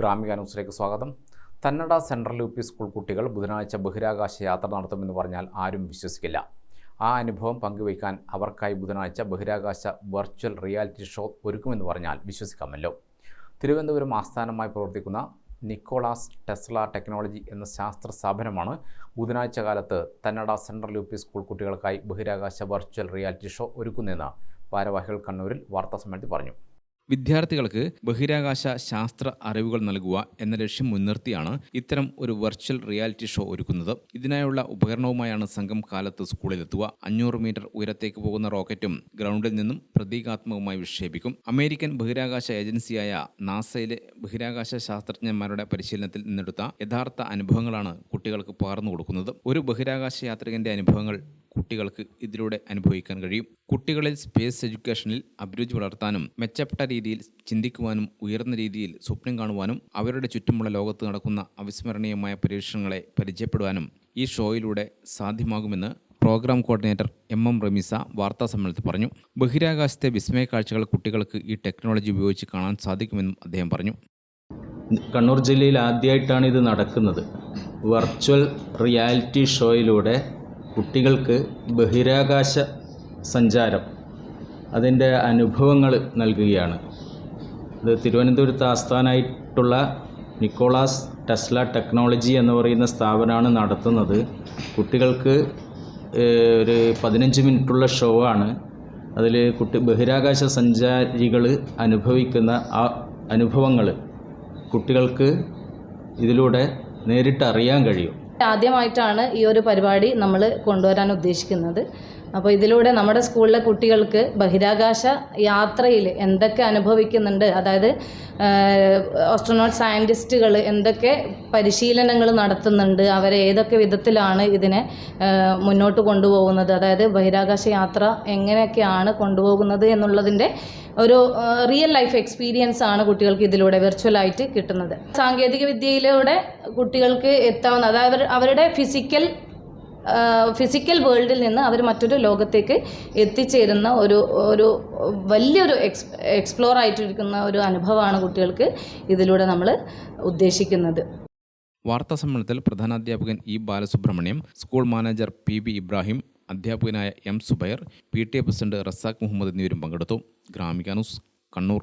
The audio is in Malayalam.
ഗ്രാമിക ന്യൂസിലേക്ക് സ്വാഗതം. Thannada central U P school കുട്ടികൾ ബുധനാഴ്ച ബഹിരാകാശ യാത്ര നടത്തുമെന്ന് പറഞ്ഞാൽ ആരും വിശ്വസിക്കില്ല. ആ അനുഭവം പങ്കുവയ്ക്കാൻ അവർക്കായി ബുധനാഴ്ച ബഹിരാകാശ വെർച്വൽ റിയാലിറ്റി ഷോ ഒരുക്കുമെന്ന് പറഞ്ഞാൽ വിശ്വസിക്കാമല്ലോ. തിരുവനന്തപുരം ആസ്ഥാനമായി പ്രവർത്തിക്കുന്ന നിക്കോളാസ് ടെസ്ല ടെക്നോളജി എന്ന ശാസ്ത്ര സ്ഥാപനമാണ് ബുധനാഴ്ച കാലത്ത് Thannada central U P school കുട്ടികൾക്കായി ബഹിരാകാശ വെർച്വൽ റിയാലിറ്റി ഷോ ഒരുക്കുന്നതെന്ന് ഭാരവാഹികൾ കണ്ണൂരിൽ വാർത്താസമ്മേളനത്തിൽ പറഞ്ഞു. വിദ്യാർത്ഥികൾക്ക് ബഹിരാകാശ ശാസ്ത്ര അറിവുകൾ നൽകുക എന്ന ലക്ഷ്യം മുൻനിർത്തിയാണ് ഇത്തരം ഒരു വെർച്വൽ റിയാലിറ്റി ഷോ ഒരുക്കുന്നത്. ഇതിനായുള്ള ഉപകരണവുമായാണ് സംഘം കാലത്ത് സ്കൂളിലെത്തുക. അഞ്ഞൂറ് മീറ്റർ ഉയരത്തേക്ക് പോകുന്ന റോക്കറ്റും ഗ്രൗണ്ടിൽ നിന്നും പ്രതീകാത്മകമായി വിക്ഷേപിക്കും. അമേരിക്കൻ ബഹിരാകാശ ഏജൻസിയായ നാസയിലെ ബഹിരാകാശ ശാസ്ത്രജ്ഞന്മാരുടെ പരിശീലനത്തിൽ നിന്നെടുത്ത യഥാർത്ഥ അനുഭവങ്ങളാണ് കുട്ടികൾക്ക് പകർന്നു കൊടുക്കുന്നത് ഒരു ബഹിരാകാശ യാത്രികന്റെ അനുഭവങ്ങൾ കുട്ടികൾക്ക് ഇതിലൂടെ അനുഭവിക്കാൻ കഴിയും. കുട്ടികളിൽ സ്പേസ് എഡ്യൂക്കേഷനിൽ അഭിരുചി വളർത്താനും മെച്ചപ്പെട്ട രീതിയിൽ ചിന്തിക്കുവാനും ഉയർന്ന രീതിയിൽ സ്വപ്നം കാണുവാനും അവരുടെ ചുറ്റുമുള്ള ലോകത്ത് നടക്കുന്ന അവിസ്മരണീയമായ പരീക്ഷണങ്ങളെ പരിചയപ്പെടുവാനും ഈ ഷോയിലൂടെ സാധ്യമാകുമെന്ന് programme coordinator M M Rameesa വാർത്താ സമ്മേളനത്തിൽ പറഞ്ഞു. ബഹിരാകാശത്തെ വിസ്മയ കാഴ്ചകൾ കുട്ടികൾക്ക് ഈ ടെക്നോളജി ഉപയോഗിച്ച് കാണാൻ സാധിക്കുമെന്നും അദ്ദേഹം പറഞ്ഞു. കണ്ണൂർ ജില്ലയിൽ ആദ്യമായിട്ടാണ് ഇത് നടക്കുന്നത്. വെർച്വൽ റിയാലിറ്റി ഷോയിലൂടെ കുട്ടികൾക്ക് ബഹിരാകാശ സഞ്ചാരം അതിന്റെ അനുഭവങ്ങൾ നൽകുകയാണ്. ഇത് തിരുവനന്തപുരത്ത് ആസ്ഥാനമായിട്ടുള്ള നിക്കോളാസ് ടെസ്ല ടെക്നോളജി എന്ന് പറയുന്ന സ്ഥാപനമാണ് നടത്തുന്നത്. കുട്ടികൾക്ക് ഒരു പതിനഞ്ച് മിനിറ്റുള്ള ഷോ ആണ്. അതിൽ കുട്ടി ബഹിരാകാശ സഞ്ചാരികൾ അനുഭവിക്കുന്ന ആ അനുഭവങ്ങൾ കുട്ടികൾക്ക് ഇതിലൂടെ നേരിട്ട് അറിയാൻ കഴിയും. ആദ്യമായിട്ടാണ് ഈ ഒരു പരിപാടി നമ്മൾ കൊണ്ടുവരാൻ ഉദ്ദേശിക്കുന്നത്. അപ്പോൾ ഇതിലൂടെ നമ്മുടെ സ്കൂളിലെ കുട്ടികൾക്ക് ബഹിരാകാശ യാത്രയിൽ എന്തൊക്കെ അനുഭവിക്കുന്നുണ്ട് അതായത് ഓസ്ട്രോനോട്ട് സയന്റിസ്റ്റുകൾ എന്തൊക്കെ പരിശീലനങ്ങൾ നടത്തുന്നുണ്ട് അവരെ ഏതൊക്കെ വിധത്തിലാണ് ഇതിനെ മുന്നോട്ട് കൊണ്ടുപോകുന്നത് അതായത് ബഹിരാകാശ യാത്ര എങ്ങനെയൊക്കെയാണ് കൊണ്ടുപോകുന്നത് എന്നുള്ളതിന്റെ ഒരു റിയൽ ലൈഫ് എക്സ്പീരിയൻസ് ആണ് കുട്ടികൾക്ക് ഇതിലൂടെ വെർച്വലായിട്ട് കിട്ടുന്നത്. സാങ്കേതിക വിദ്യയിലൂടെ കുട്ടികൾക്ക് എത്താവുന്ന അതായത് അവരുടെ ഫിസിക്കൽ ഫിസിക്കൽ വേൾഡിൽ നിന്ന് അവർ മറ്റൊരു ലോകത്തേക്ക് എത്തിച്ചേരുന്ന ഒരു ഒരു വലിയൊരു എക്സ് എക്സ്പ്ലോർ ആയിട്ടിരിക്കുന്ന ഒരു അനുഭവമാണ് കുട്ടികൾക്ക് ഇതിലൂടെ നമ്മൾ ഉദ്ദേശിക്കുന്നത്. വാർത്താ സമ്മേളനത്തിൽ പ്രധാനാധ്യാപകൻ E Balasubramaniam school manager P B Ibrahim അധ്യാപകനായ M Zubair P T A president Razak Muhammad എന്നിവരും പങ്കെടുത്തു. ഗ്രാമിക ന്യൂസ് കണ്ണൂർ.